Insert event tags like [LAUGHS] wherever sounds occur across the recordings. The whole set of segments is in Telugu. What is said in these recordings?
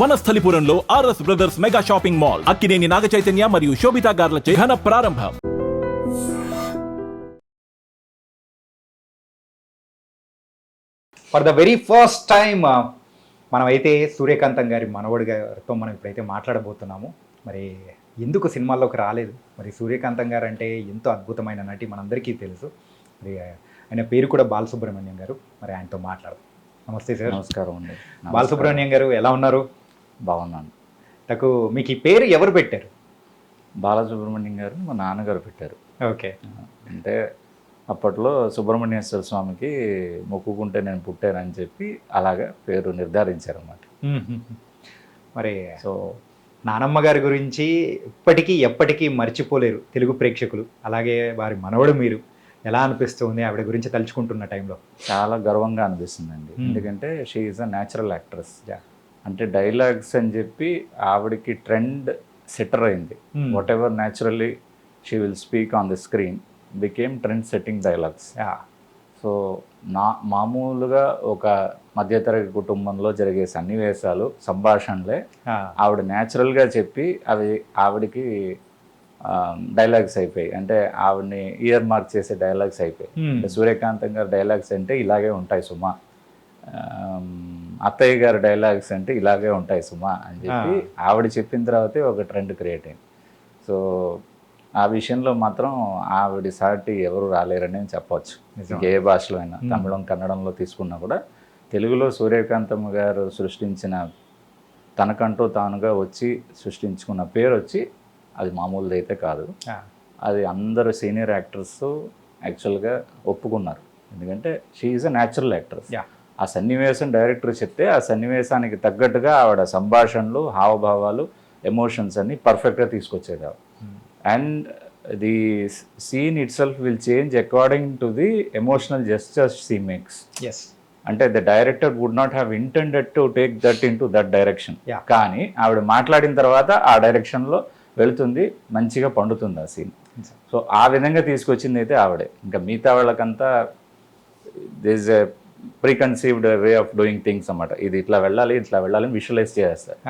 వనస్థలిపురంలో RS brothers mega shopping mall Akkineni Naga Chaitanya మరియు శోభితా గార్లచే ఘన ప్రారంభం. For the very first time మనమైతే సూర్యకాంతం గారి మనవడి గారితో మనం ఇప్పుడైతే మాట్లాడబోతున్నాము. మరి ఎందుకు సినిమాల్లోకి రాలేదు? మరి సూర్యకాంతం గారు అంటే ఎంతో అద్భుతమైన నటి మనందరికీ తెలుసు. మరి ఆయన పేరు కూడా బాలసుబ్రహ్మణ్యం గారు. మరి ఆయనతో మాట్లాడదాం. నమస్తే సార్. నమస్కారం అండి. బాలసుబ్రహ్మణ్యం గారు ఎలా ఉన్నారు? బాగున్నాను. నాకు మీకు ఈ పేరు ఎవరు పెట్టారు? బాలసుబ్రహ్మణ్యం గారు మా నాన్నగారు పెట్టారు. ఓకే. అంటే అప్పట్లో సుబ్రహ్మణ్యేశ్వర స్వామికి మొక్కుకుంటే నేను పుట్టానని చెప్పి అలాగా పేరు నిర్ధారించారన్నమాట. మరి సో నానమ్మ గారి గురించి ఇప్పటికీ ఎప్పటికీ మర్చిపోలేరు తెలుగు ప్రేక్షకులు. అలాగే వారి మనవడు మీరు. ఎలా అనిపిస్తుంది ఆవిడ గురించి తలుచుకుంటున్న టైంలో? చాలా గర్వంగా అనిపిస్తుందండి. ఎందుకంటే she is a natural actress అంటే డైలాగ్స్ అని చెప్పి ఆవిడకి ట్రెండ్ సెటర్ అయింది. Hmm. Whatever naturally she will speak on the screen became trend setting dialogues so నా మామూలుగా ఒక మధ్యతరగతి కుటుంబంలో జరిగే సన్నివేశాలు సంభాషణలే ఆవిడ న్యాచురల్గా చెప్పి అవి ఆవిడకి డైలాగ్స్ అయిపోయాయి. అంటే ఆవిడని ఇయర్ మార్క్ చేసే డైలాగ్స్ అయిపోయాయి. అంటే సూర్యకాంతం గారి డైలాగ్స్ అంటే ఇలాగే ఉంటాయి సుమా. అత్తయ్య గారి డైలాగ్స్ అంటే ఇలాగే ఉంటాయి సుమా అని చెప్పి ఆవిడ చెప్పిన తర్వాతే ఒక ట్రెండ్ క్రియేట్ అయింది. సో ఆ విషయంలో మాత్రం ఆవిడ సాటి ఎవరు రాలేరని చెప్పవచ్చు. ఏ భాషలో అయినా తమిళం కన్నడంలో తీసుకున్నా కూడా తెలుగులో సూర్యకాంతమ్మ గారు సృష్టించిన తనకంటూ తానుగా వచ్చి సృష్టించుకున్న పేరు వచ్చి అది మామూలుది అయితే కాదు. అది అందరు సీనియర్ యాక్టర్స్ యాక్చువల్గా ఒప్పుకున్నారు. ఎందుకంటే she is a natural actress. ఆ సన్నివేశం డైరెక్టర్ చెప్తే ఆ సన్నివేశానికి తగ్గట్టుగా ఆవిడ సంభాషణలు హావభావాలు ఎమోషన్స్ అన్ని పర్ఫెక్ట్గా తీసుకొచ్చేది and the scene itself will change according to the emotional gestures she makes yes అంటే the director would not have intended to take that into that direction. కానీ ఆవిడ మాట్లాడిన తర్వాత ఆ డైరెక్షన్లో వెళుతుంది మంచిగా పండుతుంది ఆ సీన్ సో ఆ విధంగా తీసుకొచ్చింది అయితే ఆవిడే. ఇంకా మిగతా వాళ్ళకంతా this a preconceived way of doing things అన్నమాట. ఇది ఇట్లా వెళ్ళాలి ఇట్లా వెళ్ళాలి విజువలైజ్ చేస్తారు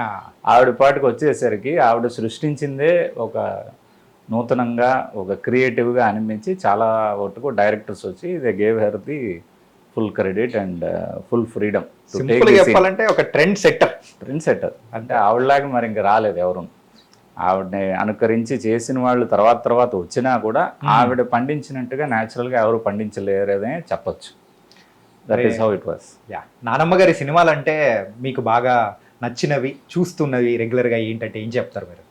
ఆవిడ పాటికి వచ్చేసరికి ఆవిడ సృష్టించిందే ఒక నూతనంగా ఒక క్రియేటివ్గా అనిపించి చాలా వరకు డైరెక్టర్స్ వచ్చి they gave her the full credit and full freedom చెప్పాలంటే ఒక ట్రెండ్ సెట్టర్ ట్రెండ్ సెట్టర్ అంటే ఆవిడలాగా మరి ఇంకా రాలేదు ఎవరు. ఆవిడని అనుకరించి చేసిన వాళ్ళు తర్వాత తర్వాత వచ్చినా కూడా ఆవిడ పండించినట్టుగా న్యాచురల్గా ఎవరు పండించలేరనే చెప్పొచ్చు. That is how it was yeah. నానమ్మ గారి సినిమాలు అంటే మీకు బాగా నచ్చినవి చూస్తున్నవి రెగ్యులర్గా ఏంటంటే ఏం చెప్తారు మీరు?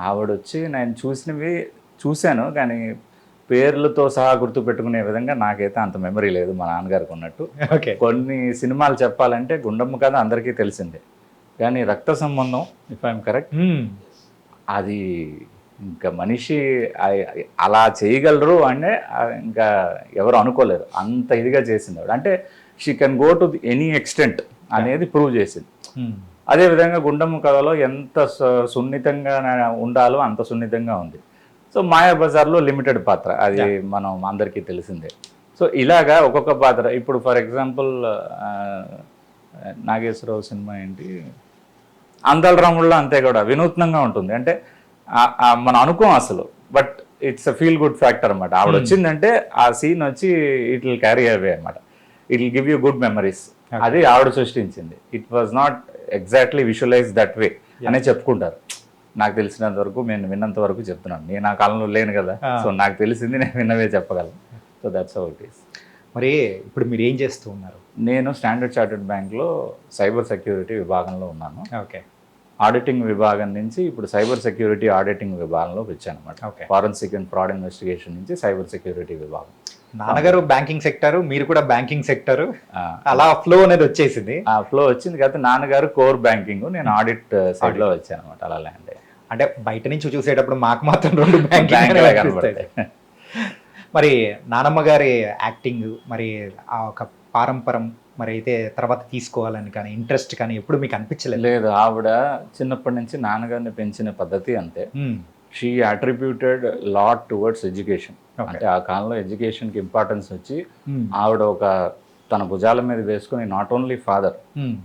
ఆవిడ వచ్చి నేను చూసినవి చూశాను కానీ పేర్లతో సహా గుర్తుపెట్టుకునే విధంగా నాకైతే అంత మెమరీ లేదు మా నాన్నగారికి ఉన్నట్టు. ఓకే కొన్ని సినిమాలు చెప్పాలంటే గుండమ్మ కథ అందరికీ తెలిసిందే. కానీ రక్త సంబంధం ఇఫ్ ఐఎమ్ కరెక్ట్ అది ఇంకా మనిషి అలా చేయగలరు అంటే ఇంకా ఎవరు అనుకోలేరు అంత ఇదిగా చేసింది ఆవిడ. అంటే she can go to any extent అనేది ప్రూవ్ చేసింది. అదేవిధంగా గుండమ్మ కథలో ఎంత సు- సున్నితంగా ఉండాలో అంత సున్నితంగా ఉంది. సో మాయా బజార్లో లిమిటెడ్ పాత్ర. అది మనం అందరికీ తెలిసిందే. సో ఇలాగా ఒక్కొక్క పాత్ర. ఇప్పుడు ఫర్ ఎగ్జాంపుల్ నాగేశ్వరరావు సినిమా ఏంటి? అందాల రాముల్లో అంతే కూడా వినూత్నంగా ఉంటుంది. అంటే మనం అనుకోం అసలు. But it's a feel good factor అనమాట ఆవిడ వచ్చిందంటే ఆ సీన్ వచ్చి ఇట్ విల్ క్యారీ అవే అనమాట it will give you good memories అది ఆవిడ సృష్టించింది. It was not exactly visualize that way అనే చెప్పుకుంటారు. నాకు తెలిసినంత వరకు నేను విన్నంత వరకు చెప్తున్నాను. నేను ఆ కాలంలో లేను కదా. సో నాకు తెలిసింది నేను విన్నవే చెప్పగలను. So that's how it is మరి ఇప్పుడు మీరు ఏం చేస్తూ ఉన్నారు? నేను స్టాండర్డ్ చార్టెడ్ బ్యాంక్లో సైబర్ సెక్యూరిటీ విభాగంలో ఉన్నాను. ఓకే ఆడిటింగ్ విభాగం నుంచి ఇప్పుడు సైబర్ సెక్యూరిటీ ఆడిటింగ్ విభాగంలోకి వచ్చాను అనమాట Okay. Forensic and fraud investigation నుంచి సైబర్ సెక్యూరిటీ విభాగం. నాన్నగారు బ్యాంకింగ్ సెక్టర్ మీరు కూడా బ్యాంకింగ్ సెక్టర్. అలా ఫ్లో అనేది వచ్చేసింది. ఆ ఫ్లో వచ్చింది. కదా నాన్నగారు కోర్ బ్యాంకింగ్ నేను ఆడిట్ సైడ్లో వచ్చాను అనమాట అలా ల్యాండ్. అంటే బయట నుంచి చూసేటప్పుడు మాకు మాత్రం రెండు [LAUGHS] బ్యాంకింగ్. మరి నానమ్మ గారి యాక్టింగ్ మరి ఆ ఒక పారంపరం మరి అయితే తర్వాత తీసుకోవాలని కానీ ఇంట్రెస్ట్ కానీ ఎప్పుడు మీకు అనిపించలేదు? లేదు ఆవిడ చిన్నప్పటి నుంచి నాన్నగారిని పెంచిన పద్ధతి అంతే. She attributed lot towards education. అంటే ఆ కాలంలో ఎడ్యుకేషన్కి ఇంపార్టెన్స్ వచ్చి ఆవిడ ఒక తన భుజాల మీద వేసుకుని నాట్ ఓన్లీ ఫాదర్.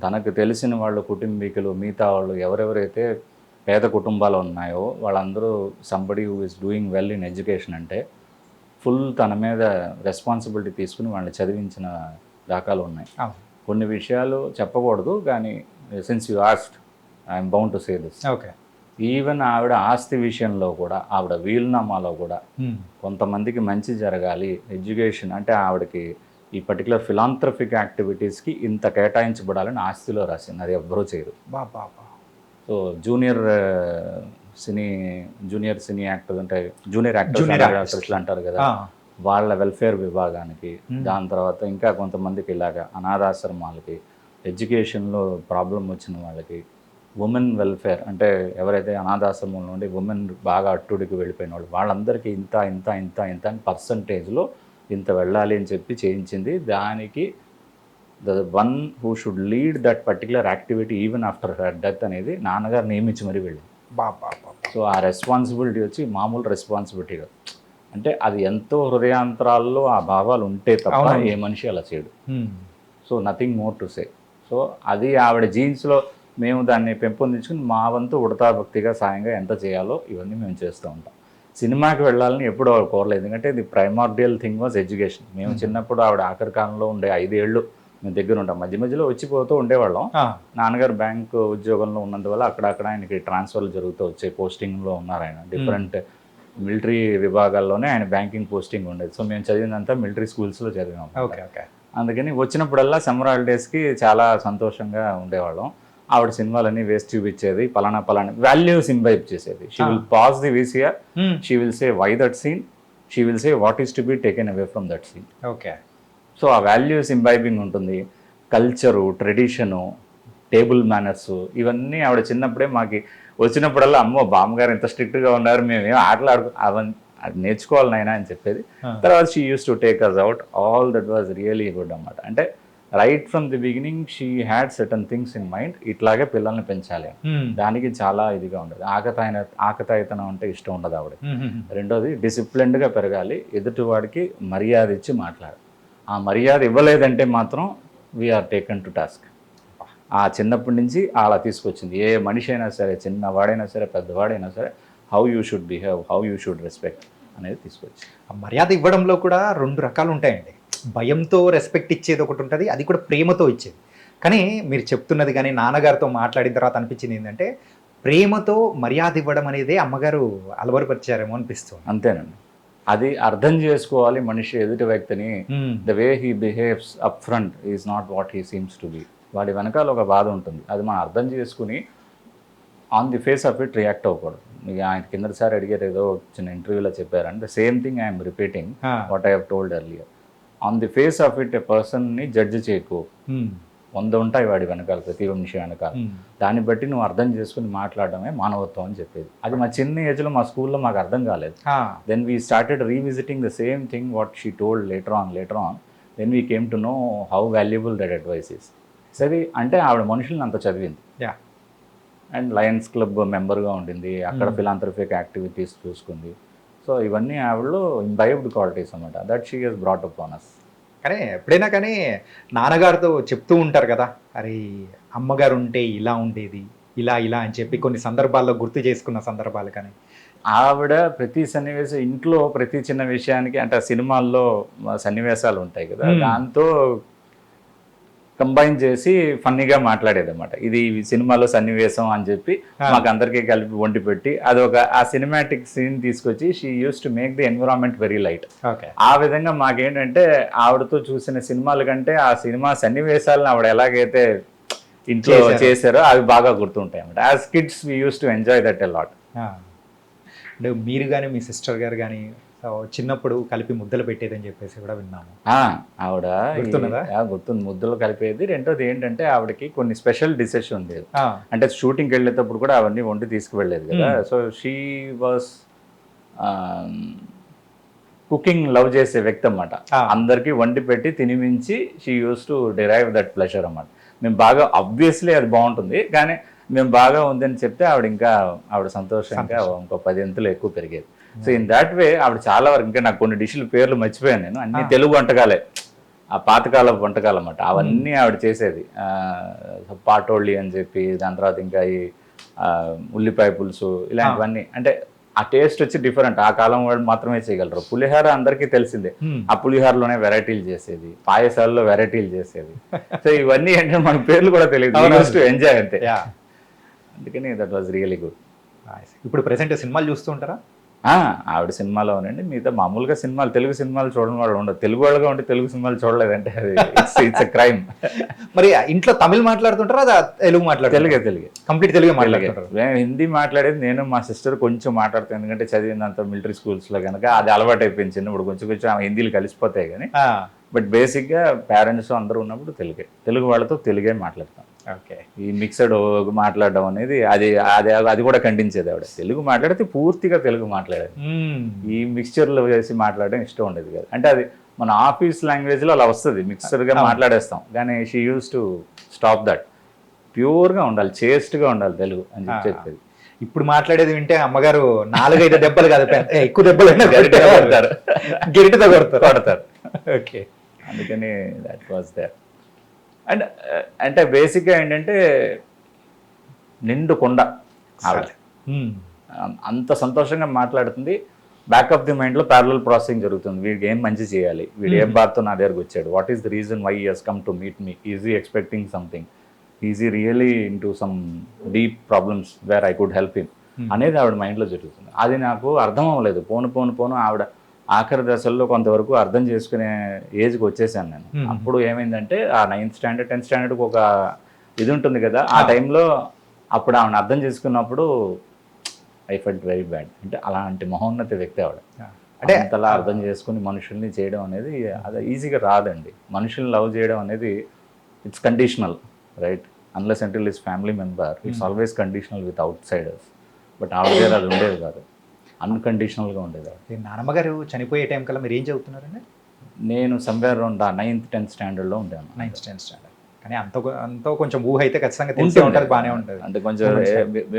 తనకు తెలిసిన వాళ్ళు కుటుంబీకులు మిగతా వాళ్ళు ఎవరెవరైతే పేద కుటుంబాలు ఉన్నాయో వాళ్ళందరూ somebody who is doing well in education అంటే ఫుల్ తన మీద రెస్పాన్సిబిలిటీ తీసుకుని వాళ్ళని చదివించిన దాఖలు ఉన్నాయి. కొన్ని విషయాలు చెప్పకూడదు కానీ since you asked I'm bound to say this okay. Even ఆవిడ ఆస్తి విషయంలో కూడా ఆవిడ వీలునామాలో కూడా ఉమ్. కొంతమందికి మంచి జరగాలి. ఎడ్యుకేషన్ అంటే ఆవిడకి ఈ పర్టికులర్ ఫిలాంథ్రఫిక్ యాక్టివిటీస్కి ఇంత కేటాయించబడాలని ఆస్తిలో రాసింది. అది ఎవ్వరూ చేయరు. So junior cine junior cine actors అంటే జూనియర్ యాక్టర్స్. యాక్టర్స్ అంటారు కదా. వాళ్ళ వెల్ఫేర్ విభాగానికి. దాని తర్వాత ఇంకా కొంతమందికి ఇలాగా అనాథాశ్రమాలకి ఎడ్యుకేషన్లో ప్రాబ్లం వచ్చిన వాళ్ళకి ఉమెన్ వెల్ఫేర్ అంటే ఎవరైతే అనాథాశ్రమం నుండి ఉమెన్ బాగా అట్టుడికి వెళ్ళిపోయిన వాళ్ళు వాళ్ళందరికీ ఇంత ఇంత ఇంత ఇంత అని పర్సంటేజ్లో ఇంత వెళ్ళాలి అని చెప్పి చేయించింది దానికి the one who should lead that particular activity even after her death అనేది నాన్నగారు నియమించి మరీ వెళ్ళింది. సో ఆ రెస్పాన్సిబిలిటీ వచ్చి మామూలు రెస్పాన్సిబిలిటీ కాదు అంటే అది ఎంతో హృదయాంతరాల్లో ఆ భావాలు ఉంటే తప్ప. ఏ మనిషి అలా చేయడు. So nothing more to say so అది ఆవిడ జీన్స్లో మేము దాన్ని పెంపొందించుకుని మా వంతు ఉడతా భక్తిగా సాయంగా ఎంత చేయాలో ఇవన్నీ మేము చేస్తూ ఉంటాం. సినిమాకి వెళ్ళాలని ఎప్పుడు ఆవిడ కోరలేదు. ఎందుకంటే ఇది ప్రైమార్డియల్ థింగ్ వాజ్ ఎడ్యుకేషన్ మేము చిన్నప్పుడు ఆవిడ ఆఖరి కాలంలో ఉండే ఐదేళ్ళు మేము దగ్గర ఉంటాం. మధ్య మధ్యలో వచ్చిపోతూ ఉండేవాళ్ళం. నాన్నగారు బ్యాంక్ ఉద్యోగంలో ఉన్నందువల్ల అక్కడక్కడ ఆయనకి ట్రాన్స్ఫర్లు జరుగుతూ వచ్చాయి. పోస్టింగ్లో ఉన్నారు ఆయన. డిఫరెంట్ మిలిటరీ విభాగాల్లోనే ఆయన బ్యాంకింగ్ పోస్టింగ్ ఉండేది. సో మేము చదివినంతా మిలిటరీ స్కూల్స్లో ఓకే ఓకే. అందుకని వచ్చినప్పుడల్లా సమ్మర్ హాలిడేస్కి చాలా సంతోషంగా ఉండేవాళ్ళం. ఆవిడ సినిమాలన్నీ వేస్ట్ చూపించేది పలానా పలానా వాల్యూస్ ఇంబైబ్ చేసేది. She will pause the VCR. She will say why that scene she will say what is to be taken away from that scene okay. So ఆ వాల్యూస్ ఇంబైబింగ్ ఉంటుంది. కల్చరు ట్రెడిషను టేబుల్ మేనర్స్ ఇవన్నీ ఆవిడ చిన్నప్పుడే మాకి వచ్చినప్పుడల్లా అమ్మో బామ్మగారు ఇంత స్ట్రిక్ట్గా ఉన్నారు మేము ఏం ఆటలు ఆడుకు అవన్నీ అది నేర్చుకోవాలి నాయనా అని చెప్పేది. తర్వాత she use to take us out all that was really good అన్నమాట. అంటే right from the beginning she had certain things in mind ఇట్లాగే పిల్లల్ని పెంచాలి. దానికి చాలా ఇదిగా ఉండదు. ఆకతాయిన ఆకతాయితనం అంటే ఇష్టం ఉండదు ఆవిడ. రెండోది డిసిప్లిన్డ్గా పెరగాలి. ఎదుటివాడికి మర్యాద ఇచ్చి మాట్లాడాలి. ఆ మర్యాద ఇవ్వలేదంటే మాత్రం వీఆర్ టేకన్ టు టాస్క్ ఆ చిన్నప్పటి నుంచి అలా తీసుకొచ్చింది. ఏ మనిషి అయినా సరే చిన్నవాడైనా సరే పెద్దవాడైనా సరే how you should behave how you should respect అనేది తీసుకొచ్చింది. ఆ మర్యాద ఇవ్వడంలో కూడా రెండు రకాలు ఉంటాయండి. భయంతో రెస్పెక్ట్ ఇచ్చేది ఒకటి ఉంటుంది అది కూడా ప్రేమతో ఇచ్చేది. కానీ మీరు చెప్తున్నది కానీ నాన్నగారితో మాట్లాడిన తర్వాత అనిపించింది ఏంటంటే ప్రేమతో మర్యాద ఇవ్వడం అనేది అమ్మగారు అలవరపరిచారేమో అనిపిస్తుంది. అంతేనండి. అది అర్థం చేసుకోవాలి మనిషి ఎదుటి వ్యక్తిని. The way he behaves up front is not what he seems to be వాడి వెనకాల ఒక బాధ ఉంటుంది. అది మనం అర్థం చేసుకుని on the face of it react అవ్వకూడదు. మీకు ఆయన కిందసారి అడిగారు ఏదో చిన్న ఇంటర్వ్యూలో చెప్పారంటే. Same thing I'm repeating what I have told earlier on the face of it a పర్సన్ని జడ్జ్ చేయకు. వంద ఉంటాయి వాడి వెనకాల ప్రతి మనిషి వెనకాల. దాన్ని బట్టి నువ్వు అర్థం చేసుకుని మాట్లాడడమే మానవత్వం అని చెప్పేది. అది మా చిన్న ఏజ్లో మా స్కూల్లో మాకు అర్థం కాలేదు. then we started revisiting the same thing what she told later on later on. Then we came to know how valuable that advice is. సరే అంటే ఆవిడ మనుషుల్ని అంత చదివింది. యా. అండ్ లయన్స్ క్లబ్ మెంబర్గా ఉండింది. అక్కడ ఫిలాంథ్రఫిక్ యాక్టివిటీస్ చూసుకుంది. సో ఇవన్నీ ఆవిడలో ఇంబైబ్డ్ క్వాలిటీస్ అనమాట that she has brought up on us కానీ ఎప్పుడైనా కానీ నాన్నగారితో చెప్తూ ఉంటారు కదా అరే అమ్మగారు ఉంటే ఇలా ఉండేది ఇలా ఇలా అని చెప్పి కొన్ని సందర్భాల్లో గుర్తు చేసుకున్న సందర్భాలు కానీ. ఆవిడ ప్రతి సన్నివేశం ఇంట్లో ప్రతి చిన్న విషయానికి అంటే సినిమాల్లో సన్నివేశాలు ఉంటాయి కదా Hmm. దాంతో కంబైన్ చేసి ఫన్నీగా మాట్లాడేది అనమాట ఇది సినిమాలో సన్నివేశం అని చెప్పి. మాకు అందరికీ కలిపి వండి పెట్టి అదొక ఆ సినిమాటిక్ సీన్ తీసుకొచ్చి she used to make the environment very light ఆ విధంగా మాకేంటంటే ఆవిడతో చూసిన సినిమాల కంటే ఆ సినిమా సన్నివేశాలను ఆవిడ ఎలాగైతే ఇంట్లో చేశారు. చేశారో అవి బాగా గుర్తుంటాయి అన్నమాట as kids we used to enjoy that a lot అంటే మీరు కానీ మీ సిస్టర్ గారు కానీ చిన్నప్పుడు కలిపి ముద్దలు పెట్టేదని చెప్పేసి కూడా విన్నాము. ఆవిడ గుర్తుంది. ముద్దలు కలిపేది. రెండోది ఏంటంటే ఆవిడకి కొన్ని స్పెషల్ డిషెస్ ఉండేది అంటే షూటింగ్కి వెళ్ళేటప్పుడు కూడా అవన్నీ వండి తీసుకువెళ్ళేది కదా. So she was cooking love చేసే వ్యక్తి అన్నమాట. Ah. అందరికీ వండి పెట్టి తినిమించి she used to derive that pleasure అన్నమాట. మేము బాగా అబ్వియస్లీ అది బాగుంటుంది. కానీ మేము బాగా ఉందని చెప్తే ఆవిడ ఇంకా ఆవిడ సంతోషంగా ఇంకో పది ఎంతులు ఎక్కువ పెరిగేది. సో ఇన్ దాట్ వే ఆవిడ చాలా వరకు ఇంకా నాకు కొన్ని డిష్ల పేర్లు మర్చిపోయాను నేను. అన్ని. తెలుగు వంటకాలే. ఆ పాతకాల వంటకాలు అన్నమాట. అవన్నీ ఆవిడ చేసేది. పాటోళ్ళి అని చెప్పి దాని తర్వాత ఇంకా ఈ ఉల్లిపాయ పులుసు ఇలాంటివన్నీ. అంటే ఆ టేస్ట్ వచ్చి డిఫరెంట్. ఆ కాలం వాళ్ళు మాత్రమే చేయగలరు. పులిహోర అందరికీ తెలిసిందే. ఆ పులిహోరలోనే వెరైటీలు చేసేది. పాయసాల్లో వెరైటీలు చేసేది. సో ఇవన్నీ ఏంటంటే మన పేర్లు కూడా తెలియదు. ఎంజాయ్ అంతే. యా అందుకని దట్ వాజ్ రియలీ గుడ్ ఇప్పుడు ప్రెసెంట్ సినిమాలు చూస్తూ ఉంటారా? ఆవిడ సినిమాలో ఉండండి మిగతా మామూలుగా సినిమాలు తెలుగు సినిమాలు చూడడం వాళ్ళు ఉండదు తెలుగు వాళ్ళగా ఉంటే తెలుగు సినిమాలు చూడలేదంటే అది ఇట్స్ క్రైమ్ మరి ఇంట్లో తమిళ్ మాట్లాడుతుంటారా అదా తెలుగు మాట్లాడుతారు తెలుగే తెలుగే. కంప్లీట్ తెలుగు మాట్లాడుతుంటారు. నేను హిందీ మాట్లాడేది నేను మా సిస్టర్ కొంచెం మాట్లాడతాను ఎందుకంటే చదివినంత మిలిటరీ స్కూల్స్లో కనుక అది అలవాటు అయిపోయింది చిన్నప్పుడు. కొంచెం కొంచెం హిందీలు కలిసిపోతాయి కానీ. బట్ బేసిక్గా పేరెంట్స్ అందరూ ఉన్నప్పుడు తెలుగే. తెలుగు వాళ్ళతో తెలుగే మాట్లాడతాం. ఈ మిక్సడ్ మాట్లాడడం అనేది అది అది అది కూడా ఖండించేది ఆవిడ. తెలుగు మాట్లాడితే పూర్తిగా తెలుగు మాట్లాడేది. ఈ మిక్స్చర్లో వేసి మాట్లాడడం ఇష్టం ఉండేది కాదు. అంటే అది మన ఆఫీస్ లాంగ్వేజ్లో అలా వస్తుంది. మిక్సర్గా మాట్లాడేస్తాం. కానీ she used to stop that. ప్యూర్గా ఉండాలి చేస్ట్గా ఉండాలి తెలుగు అని చెప్పి చెప్పేది. ఇప్పుడు మాట్లాడేది వింటే అమ్మగారు నాలుగైదు దెబ్బలు కాదు ఎక్కువ దెబ్బలు కొడతారు. గరిటతో కొడతారు? కొడతారు. ఓకే. అందుకని దట్ వాజ్ దేర్ అండ్ అంటే బేసిక్గా ఏంటంటే నిండు కొండ ఆవిడ. అంత సంతోషంగా మాట్లాడుతుంది. బ్యాక్ ఆఫ్ ది మైండ్లో ప్యారలల్ ప్రాసెసింగ్ జరుగుతుంది. వీడికి ఏం మంచి చేయాలి? వీడు ఏం బాధతో నా దగ్గరకు వచ్చాడు? What is the reason why he's come to meet me is he expecting something is he really into some deep problems where I could help him. అనేది ఆవిడ మైండ్లో జరుగుతుంది. అది నాకు అర్థం అవ్వలేదు. పోను పోను పోను ఆవిడ ఆఖరి దశల్లో కొంతవరకు అర్థం చేసుకునే ఏజ్కి వచ్చేసాను నేను. అప్పుడు ఏమైందంటే ఆ నైన్త్ స్టాండర్డ్ టెన్త్ స్టాండర్డ్కి ఒక ఇది ఉంటుంది కదా ఆ టైంలో అప్పుడు ఆవిడ అర్థం చేసుకున్నప్పుడు ఐ ఫెల్ట్ వెరీ బ్యాడ్ అంటే అలాంటి మహోన్నత వ్యక్తి ఆవిడ. అంటే అంతలా అర్థం చేసుకుని మనుషుల్ని చేయడం అనేది అది ఈజీగా రాదండి. మనుషుల్ని లవ్ చేయడం అనేది it's conditional right unless until is family member it's always conditional with outsiders but ఆవిడ దగ్గర అది ఉండేది కాదు. అన్కండిషనల్గా ఉండేది. నాన్నమ్మగారు చనిపోయే టైం కల్లా మీరు ఏం చదువుతున్నారండి? నేను సంవేర్ రౌండ్ నైన్త్ టెన్త్ స్టాండర్డ్లో ఉంటాను నైన్త్ టెన్త్ స్టాండర్డ్. కానీ అంత అంతో కొంచెం ఊహ అయితే ఖచ్చితంగా తెలిసే ఉంటుంది. బాగానే ఉంటుంది. అంటే కొంచెం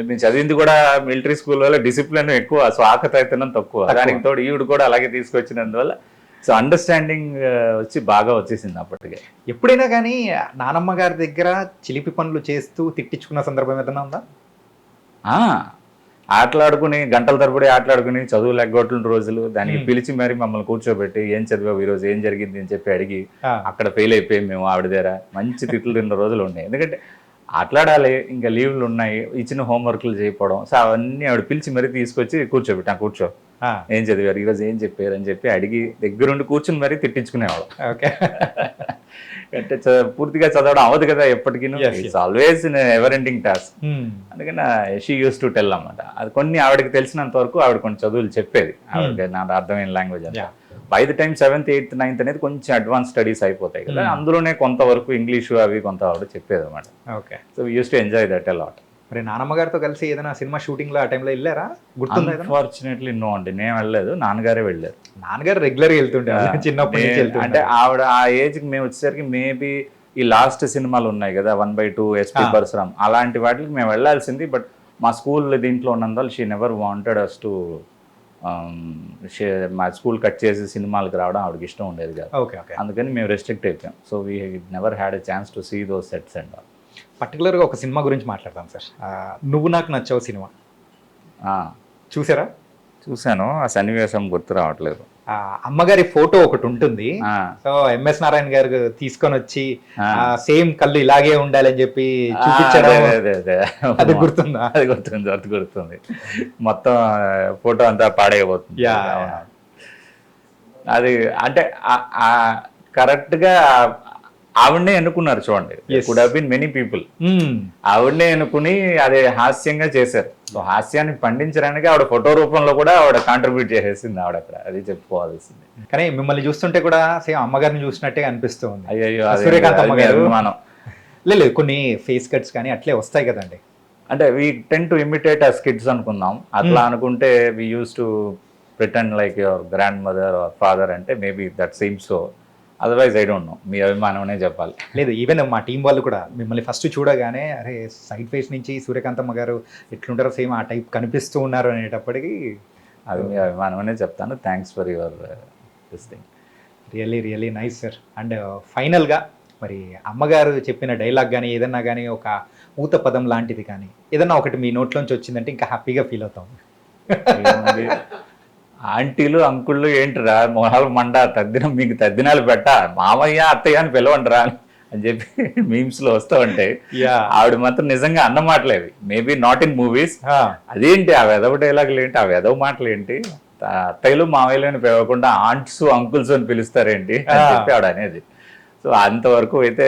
మేము చదివింది కూడా మిలిటరీ స్కూల్ వల్ల డిసిప్లిన్ ఎక్కువ సో ఆకతాయితనం తక్కువ. దానికి తోడు ఈవిడ కూడా అలాగే తీసుకొచ్చినందువల్ల సో అండర్స్టాండింగ్ వచ్చి బాగా వచ్చేసింది అప్పటికే. ఎప్పుడైనా కానీ నానమ్మ గారి దగ్గర చిలిపి పనులు చేస్తూ తిట్టించుకున్న సందర్భం ఏదైనా ఉందా? ఆ, ఆటలాడుకుని గంటల తరబడి ఆటలాడుకుని చదువులు ఎగ్గొట్టిన రోజులు దానికి. పిలిచి మరి మమ్మల్ని కూర్చోబెట్టి ఏం చదివావు? ఈరోజు ఏం జరిగింది? అని చెప్పి అడిగి అక్కడ ఫెయిల్ అయిపోయి మేము ఆవిడ దగ్గర. మంచి తిట్లు తిన్న రోజులు ఉన్నాయి ఎందుకంటే ఆటలాడాలి ఇంకా లీవ్లు ఉన్నాయి ఇచ్చిన హోంవర్క్లు చేయకపోవడం సో అవన్నీ ఆవిడ పిలిచి మరీ తీసుకొచ్చి కూర్చోబెట్టా కూర్చో. ఏం చదివారు? ఈరోజు ఏం చెప్పారు అని చెప్పి అడిగి దగ్గరుండి కూర్చుని మరీ తిట్టించుకునేవాడు ఓకే. అంటే పూర్తిగా చదవడం అవ్వదు కదా ఎప్పటికీ. It's always ever ending task. అందుకని షీ యూస్ టు టెల్ అన్నమాట. అది కొన్ని ఆవిడకి తెలిసినంత వరకు ఆవిడ కొన్ని చదువులు చెప్పేది. ఆవిడకి నాకు అర్థమైన language Yeah. By the time seventh eighth ninth అనేది కొంచెం అడ్వాన్స్ స్టడీస్ అయిపోతాయి కదా. Hmm. అందులోనే కొంతవరకు ఇంగ్లీషు అవి కొంత ఆవిడ చెప్పేది అనమాట okay so used to enjoy that a lot మరి నానమ్మ గారితో కలిసి ఏదైనా సినిమా షూటింగ్లో ఆ టైంలో వెళ్ళారా? గుర్తుందా అన్ఫార్చునేట్లీ నో అండి. నేను వెళ్ళలేదు. నాన్నగారే వెళ్ళారు. నాన్నగారు రెగ్యులర్గా వెళ్తుండే చిన్నప్పటి నుంచి వెళ్తుండే అంటే ఆవిడ ఆ ఏజ్కి మేము వచ్చేసరికి మేబీ ఈ లాస్ట్ సినిమాలు ఉన్నాయి కదా one by two SP. Parasuram. అలాంటి వాటికి మేము వెళ్ళాల్సింది. బట్ మా స్కూల్ దీంట్లో ఉన్నందువల్ల she never wanted us to మా స్కూల్ కట్ చేసి సినిమాలకు రావడం ఆవిడకి ఇష్టం ఉండేది కాదు. అందుకని మేము రెస్ట్రిక్ట్ అయిపోయాం. So we never had a chance to see those sets and particular గా ఒక సినిమా గురించి మాట్లాడతాం సార్. నువ్వు నాకు నచ్చావు సినిమా. చూసారా? చూశాను. ఆ సన్నివేశం గుర్తు రావట్లేదు. ఆ, అమ్మగారి ఫోటో ఒకటి ఉంటుంది. సో ఎంఎస్ నారాయణ గారు తీసుకొని వచ్చి. సేమ్ కళ్ళు ఇలాగే ఉండాలని చెప్పి చూపించడం అదే, గుర్తుందా? అది గుర్తుంది అది గుర్తుంది. మొత్తం ఫోటో అంతా పాడైపోతుంది. అది అంటే ఆ- ఆ కరెక్ట్గా ఆవిడనే ఎన్నుకున్నారు చూడండి. Could have been many people. ఆవిడనే ఎన్నుకుని అది హాస్యంగా చేశారు. సో హాస్యాన్ని పండించడానికి ఆవిడ ఫోటో రూపంలో కూడా ఆవిడ కాంట్రిబ్యూట్ చేసేసింది ఆవిడ అక్కడ అది చెప్పుకోవాల్సింది. కానీ మిమ్మల్ని చూస్తుంటే కూడా సేమ్ అమ్మగారిని చూసినట్టే అనిపిస్తుంది. అయ్యో ఆ సూర్యకాంత్ అమ్మ గారు. అభిమానం. [LAUGHS] లేదు కొన్ని ఫేస్ కట్స్ కానీ అట్లే వస్తాయి కదండి. అంటే we tend to imitate as kids అనుకుందాం. అట్లా అనుకుంటే we used to pretend like your grandmother or father అంటే maybe that seem so otherwise I don't know మీ అభిమానమనే చెప్పాలి. లేదు ఈవెన్ మా టీం వాళ్ళు కూడా మిమ్మల్ని ఫస్ట్ చూడగానే అరే సైడ్ ఫేస్ నుంచి సూర్యకాంతమ్మ గారు ఎట్లుంటారో సేమ్ ఆ టైప్ కనిపిస్తూ ఉన్నారు అనేటప్పటికి అది మీ అభిమానమనే చెప్తాను. Thanks for your this thing really really nice sir and ఫైనల్గా మరి అమ్మగారు చెప్పిన డైలాగ్ కానీ ఏదన్నా కానీ ఒక ఊత పదం లాంటిది కానీ ఏదన్నా ఒకటి మీ నోట్లోంచి వచ్చిందంటే ఇంకా హ్యాపీగా ఫీల్ అవుతాం? ఆంటీలు అంకుళ్ళు ఏంటిరా మొహాలు మండ తద్దినం మీకు తద్దినాలు పెట్ట మామయ్య అత్తయ్య అని పిలవండిరా అని చెప్పి [LAUGHS] మీమ్స్లో వస్తూ ఉంటాయి. ఆవిడ మాత్రం నిజంగా అన్న మాటలేవి మేబీ నాట్ ఇన్ మూవీస్ అదేంటి ఆ వెదవ డైలాగులు ఏంటి ఆ వెదవ మాటలు ఏంటి? అత్తయ్యలు మామయ్యలు అని పిలవకుండా ఆంట్స్ అంకుల్స్ అని పిలుస్తారేంటి అని. చెప్పి ఆవిడ అనేది. సో అంతవరకు అయితే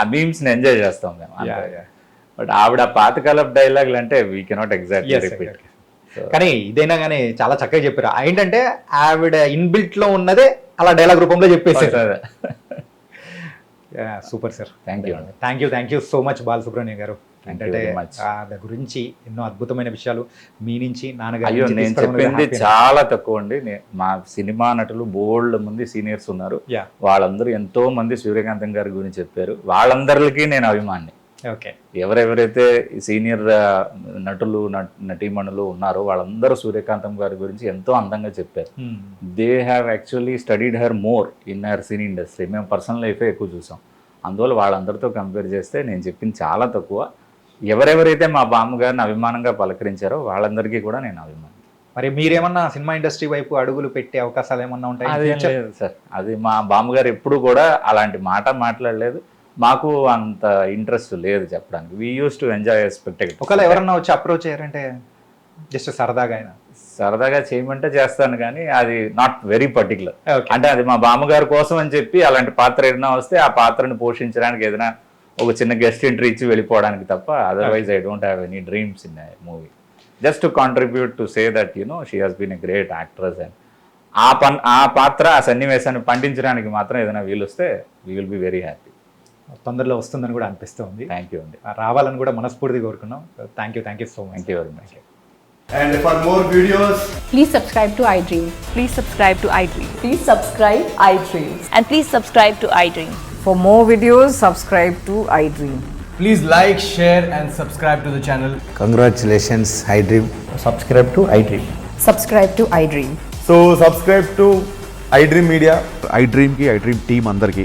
ఆ మీమ్స్ని ఎంజాయ్ చేస్తాం మేము. బట్ ఆవిడ ఆ పాతకాలపు డైలాగులు అంటే వీ కెనాట్ ఎగ్జాక్ట్లీ రిపీట్. కానీ ఇదైనా కానీ చాలా చక్కగా చెప్పారు. ఏంటంటే ఆవిడ ఇన్బిల్ట్లో ఉన్నదే అలా డైలాగ్ రూపంలో చెప్పేసారు super sir Thank you. Thank you thank you so much Balasubrahmanyam గారు. ఆ, దాని గురించి ఎన్నో అద్భుతమైన విషయాలు మీ నుంచి నాన్నగారి నేను చెప్పింది. చాలా తక్కువ అండి. మా సినిమా నటులు బోల్డ్ మంది సీనియర్స్ ఉన్నారు. వాళ్ళందరూ ఎంతో మంది సూర్యకాంతం గారి గురించి చెప్పారు. వాళ్ళందరికీ నేను అభిమాని. ఎవరెవరైతే సీనియర్ నటులు నట్- నటీమణులు ఉన్నారో వాళ్ళందరూ సూర్యకాంతం గారి గురించి ఎంతో అందంగా చెప్పారు. They have actually studied her more in her cine industry మేము పర్సనల్ లైఫే ఎక్కువ చూసాం. అందువల్ల వాళ్ళందరితో కంపేర్ చేస్తే నేను చెప్పింది చాలా తక్కువ. ఎవరెవరైతే మా బామ్మగారిని అభిమానంగా పలకరించారో వాళ్ళందరికీ కూడా నేను అభిమాని. మరి మీరేమన్నా సినిమా ఇండస్ట్రీ వైపు అడుగులు పెట్టే అవకాశాలు ఏమన్నా ఉంటాయి? సార్. అది మా బామ్మగారు ఎప్పుడు కూడా అలాంటి మాట మాట్లాడలేదు. మాకు అంత ఇంట్రెస్ట్ లేదు చెప్పడానికి. We used to enjoy spectate ఒకవేళ ఎవరన్నా వచ్చి అప్రోచ్ అయ్యారంటే జస్ట్ సరదాగా అయినా. సరదాగా చేయమంటే చేస్తాను కానీ అది నాట్ వెరీ పర్టికులర్ అంటే అది మా బామ్మగారి కోసం అని చెప్పి అలాంటి పాత్ర ఏదైనా వస్తే ఆ పాత్రను పోషించడానికి ఏదైనా ఒక చిన్న గెస్ట్ ఎంట్రీ ఇచ్చి వెళ్ళిపోవడానికి తప్ప otherwise I don't have any dreams in movie just to contribute to say that you know she has been a great actress and uh పన్ ఆ పాత్ర ఆ సన్నివేశాన్ని పండించడానికి మాత్రం ఏదైనా వీలు వస్తే we will be very happy తొందరలో వస్తుందని కూడా అనిపిస్తుంది థ్యాంక్ యూ అండి రావాలని కూడా మనస్ఫూర్తిగా కోరుకున్నాం thank you thank you so much thank you very much And for more videos, Please subscribe to iDream. Please subscribe to iDream. Please subscribe iDreams. And please subscribe to iDream. For more videos, subscribe to iDream. please like, share, and subscribe to the channel. Congratulations, iDream. Subscribe to iDream. Subscribe to iDream. So, subscribe to iDream Media. డ్రీమ్కి ఐ డ్రీమ్ టీమ్ అందరికీ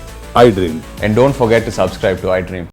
I Dream. And don't forget to subscribe to I Dream.